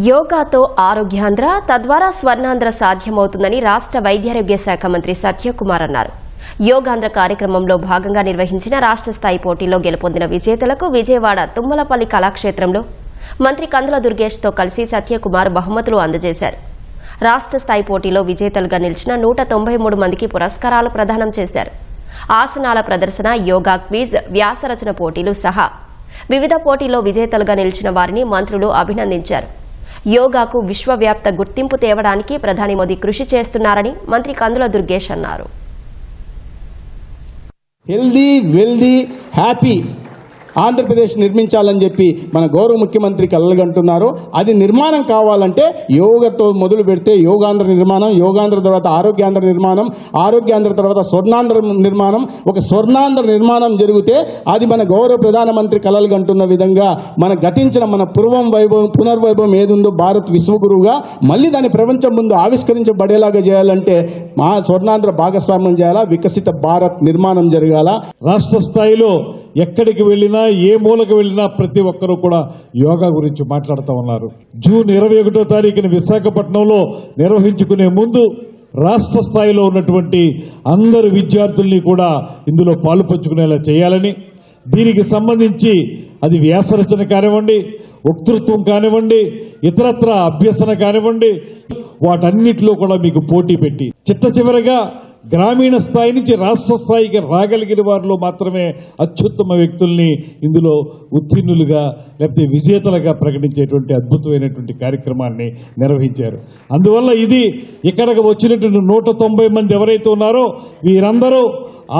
యోగాతో ఆరోగ్యాంధ్ర తద్వారా స్వర్ణాంధ్ర సాధ్యమవుతుందని రాష్ట్ర వైద్యారోగ్య శాఖ మంత్రి సత్యకుమార్ అన్నారు. యోగాంధ్ర కార్యక్రమంలో భాగంగా నిర్వహించిన రాష్ట్ర స్థాయి పోటీలో గెలుపొందిన విజేతలకు విజయవాడ తుమ్మలపల్లి కళాక్షేత్రంలో మంత్రి కందుల దుర్గేష్తో కలిసి సత్యకుమార్ బహుమతులు అందజేశారు. రాష్ట్ర స్థాయి పోటీలో విజేతలుగా నిలిచిన నూట తొంభై మూడు మందికి పురస్కారాలు ప్రదానం చేశారు. ఆసనాల ప్రదర్శన యోగా క్విజ్ వ్యాసరచన పోటీలు సహా వివిధ పోటీలో విజేతలుగా నిలిచిన వారిని మంత్రులు అభినందించారు. యోగాకు విశ్వవ్యాప్త గుర్తింపు తేవడానికి ప్రధాని మోదీ కృషి చేస్తున్నారని మంత్రి కందుల దుర్గేష్ అన్నారు. హెల్దీ వెల్దీ హ్యాపీ ఆంధ్రప్రదేశ్ నిర్మించాలని చెప్పి మన గౌరవ ముఖ్యమంత్రి కలలుగంటున్నారు అది నిర్మాణం కావాలంటే యోగతో మొదలు పెడితే యోగాంధ్ర నిర్మాణం యోగాంధ్ర తర్వాత ఆరోగ్యాంధ్ర నిర్మాణం ఆరోగ్యాంధ్ర తర్వాత స్వర్ణాంధ్ర నిర్మాణం. ఒక స్వర్ణాంధ్ర నిర్మాణం జరిగితే అది మన గౌరవ ప్రధానమంత్రి కలలుగంటున్న విధంగా మన గతించిన మన పూర్వం వైభవం పునర్వైభవం ఏదుందో భారత్ విశ్వగురువుగా మళ్ళీ దాన్ని ప్రపంచం ముందు ఆవిష్కరించబడేలాగా చేయాలంటే మా స్వర్ణాంధ్ర భాగస్వామ్యం చేయాలా? వికసిత భారత్ నిర్మాణం జరగాల? రాష్ట్ర స్థాయిలో ఎక్కడికి వెళ్ళినా ఏ మూలకు వెళ్ళినా ప్రతి ఒక్కరూ కూడా యోగా గురించి మాట్లాడుతూ ఉన్నారు. జూన్ ఇరవై ఒకటో తారీఖున విశాఖపట్నంలో నిర్వహించుకునే ముందు రాష్ట్ర స్థాయిలో ఉన్నటువంటి అందరు విద్యార్థుల్ని కూడా ఇందులో పాలు పంచుకునేలా చేయాలని దీనికి సంబంధించి అది వ్యాసరచన కానివ్వండి వక్తృత్వం కానివ్వండి ఇతరత్ర అభ్యసన కానివ్వండి వాటన్నిటిలో కూడా మీకు పోటీ పెట్టి చిట్ట చివరగా గ్రామీణ స్థాయి నుంచి రాష్ట్ర స్థాయికి రాగలిగిన వారిలో మాత్రమే అత్యుత్తమ వ్యక్తుల్ని ఇందులో ఉత్తీర్ణులుగా లేకపోతే విజేతలుగా ప్రకటించేటువంటి అద్భుతమైనటువంటి కార్యక్రమాన్ని నిర్వహించారు. అందువల్ల ఇది ఇక్కడికి వచ్చినటువంటి నూట తొంభై మంది ఎవరైతే ఉన్నారో వీరందరూ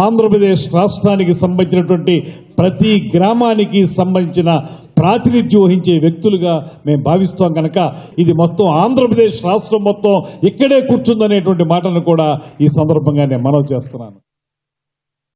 ఆంధ్రప్రదేశ్ రాష్ట్రానికి సంబంధించినటువంటి ప్రతి గ్రామానికి సంబంధించిన ప్రాతినిధ్యం వహించే వ్యక్తులుగా మేము భావిస్తాం కనుక ఇది మొత్తం ఆంధ్రప్రదేశ్ రాష్ట్రం మొత్తం ఇక్కడే కూర్చుందనేటువంటి మాటను కూడా ఈ సందర్భంగా నేను మనవి చేస్తున్నాను.